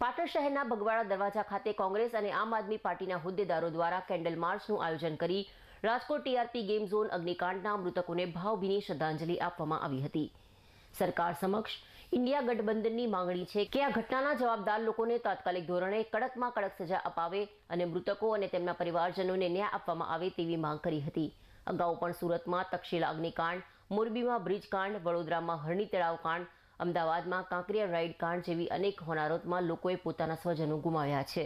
પાટણ શહેરના ભગવાડા દરવાજા ખાતે કોંગ્રેસ અને આમ આદમી પાર્ટીના હોદ્દેદારો દ્વારા કેન્ડલ માર્ચનું આયોજન કરી રાજકોટ ટીઆરપી ગેમ ઝોન અગ્નિકાંડના મૃતકોને ભાવભીની શ્રદ્ધાંજલિ આપવામાં આવી હતી. સરકાર સમક્ષ ઇન્ડિયા ગઠબંધનની માંગણી છે કે આ ઘટનાના જવાબદાર લોકોને તાત્કાલિક ધોરણે કડકમાં કડક સજા અપાવે અને મૃતકો અને તેમના પરિવારજનોને ન્યાય આપવામાં આવે તેવી માંગ કરી હતી. અગાઉ પણ સુરતમાં તક્ષશિલા અગ્નિકાંડ, મોરબીમાં બ્રિજકાંડ, વડોદરામાં હરણી તળાવ કાંડ અમદાવાદમાં કાંકરિયા રાઇડ કાંડ જેવી અનેક હોનારતમાં લોકોએ પોતાના સ્વજનો ગુમાવ્યા છે.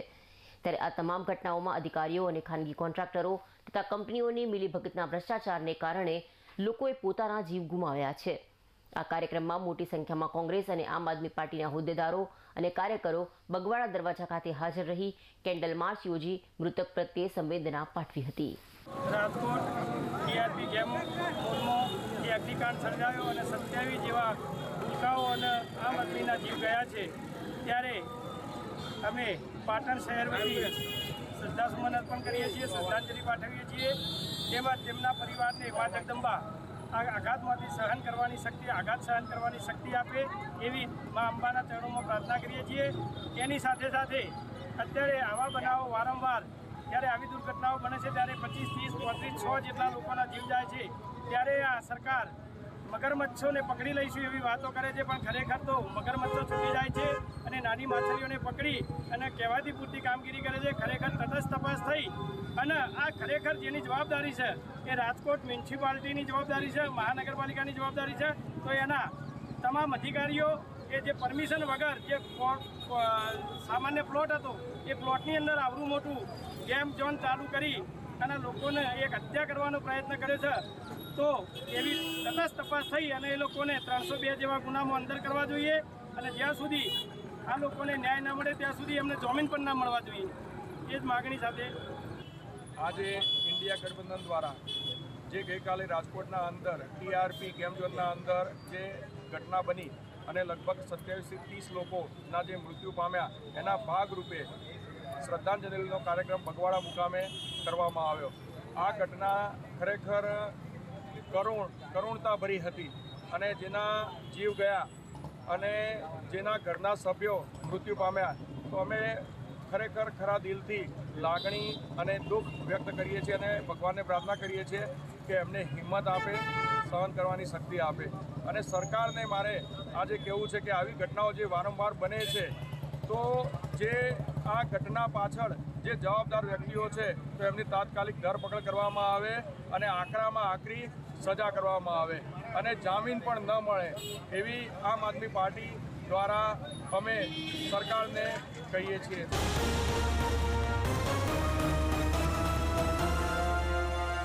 ત્યારે આ તમામ ઘટનાઓમાં અધિકારીઓ અને ખાનગી કોન્ટ્રાક્ટરો તથા કંપનીઓની મિલીભગતના ભ્રષ્ટાચારને કારણે લોકોએ પોતાના જીવ ગુમાવ્યા છે. આ કાર્યક્રમમાં મોટી સંખ્યામાં કોંગ્રેસ અને આમ આદમી પાર્ટીના હોદ્દેદારો અને કાર્યકરો બગવાડા દરવાજા ખાતે હાજર રહી કેન્ડલ માર્ચ યોજી મૃતક પ્રત્યે સંવેદના પાઠવી હતી. રાજકોટ ટીઆરપી ગેમ અગ્નિકાંડ સર્જાયો અને સત્યાવીસ જેવા ભૂલકાઓ અને આમ આદમીના જીવ ગયા છે, ત્યારે અમે પાટણ શહેર વતી શ્રદ્ધાસુમન અર્પણ કરીએ છીએ, શ્રદ્ધાંજલિ પાઠવીએ છીએ. તેમજ તેમના પરિવારને મા જગદંબા આ આઘાતમાંથી સહન કરવાની શક્તિ, આઘાત સહન કરવાની શક્તિ આપે એવી મા અંબાના ચરણોમાં પ્રાર્થના કરીએ છીએ. તેની સાથે સાથે અત્યારે આવા બનાવો વારંવાર જ્યારે આવી દુર્ઘટનાઓ બને છે, ત્યારે પચીસ, ત્રીસ, પાંત્રીસ, છ જેટલા લોકોના જીવ જાય છે, ત્યારે આ સરકાર મગરમચ્છોને પકડી લઈશું એવી વાતો કરે છે, પણ ખરેખર તો મગરમચ્છો છૂટી જાય છે અને નાની માછલીઓને પકડી અને કહેવાતી પૂરતી કામગીરી કરે છે, ખરેખર તટસ્થ તપાસ થઈ. અને આ ખરેખર જેની જવાબદારી છે, એ રાજકોટ મ્યુનિસિપાલિટીની જવાબદારી છે, મહાનગરપાલિકાની જવાબદારી છે, તો એના તમામ અધિકારીઓ કે જે પરમિશન વગર જે સામાન્ય પ્લોટ હતો, એ પ્લોટની અંદર આવડું મોટું ગેમ ઝોન ચાલુ કરી અને લોકોને એક હત્યા કરવાનો પ્રયત્ન કર્યો છે. તો એવી તટસ્થ તપાસ થઈ અને એ લોકોને ત્રણસો બે જેવા ગુનામાં અંદર કરવા જોઈએ અને જ્યાં સુધી આ લોકોને ન્યાય ના મળે ત્યાં સુધી એમને જામીન પણ ના મળવા જોઈએ. એ જ માગણી સાથે આજે ઇન્ડિયા ગઠબંધન દ્વારા જે ગઈકાલે રાજકોટના અંદર, ટીઆરપી ગેમ ઝોનના અંદર જે ઘટના બની અને લગભગ સત્યાવીસથી ત્રીસ લોકોના જે મૃત્યુ પામ્યા, એના ભાગરૂપે શ્રદ્ધાંજલિનો કાર્યક્રમ બગવાડા મુકામે કરવામાં આવ્યો. આ ઘટના ખરેખર કરુણ કરુણતાભરી હતી અને જેના જીવ ગયા અને જેના ઘરના સભ્યો મૃત્યુ પામ્યા. તો અમે ખરેખર ખરા દિલથી લાગણી અને દુઃખ વ્યક્ત કરીએ છીએ અને ભગવાનને પ્રાર્થના કરીએ છીએ કે એમને હિંમત આપે, સહન કરવાની શક્તિ આપે. અને સરકારને મારે આજે કહેવું છે કે આવી ઘટનાઓ જે વારંવાર બને છે, તો જે આ ઘટના પાછળ જે જવાબદાર વ્યક્તિઓ છે, તો એમની તાત્કાલિક ધરપકડ કરવામાં આવે અને આકરામાં આકરી સજા કરવામાં આવે. અને જામીન પણ ન મળે એવી આમ આદમી પાર્ટી દ્વારા અમે સરકારને કહીએ છીએ.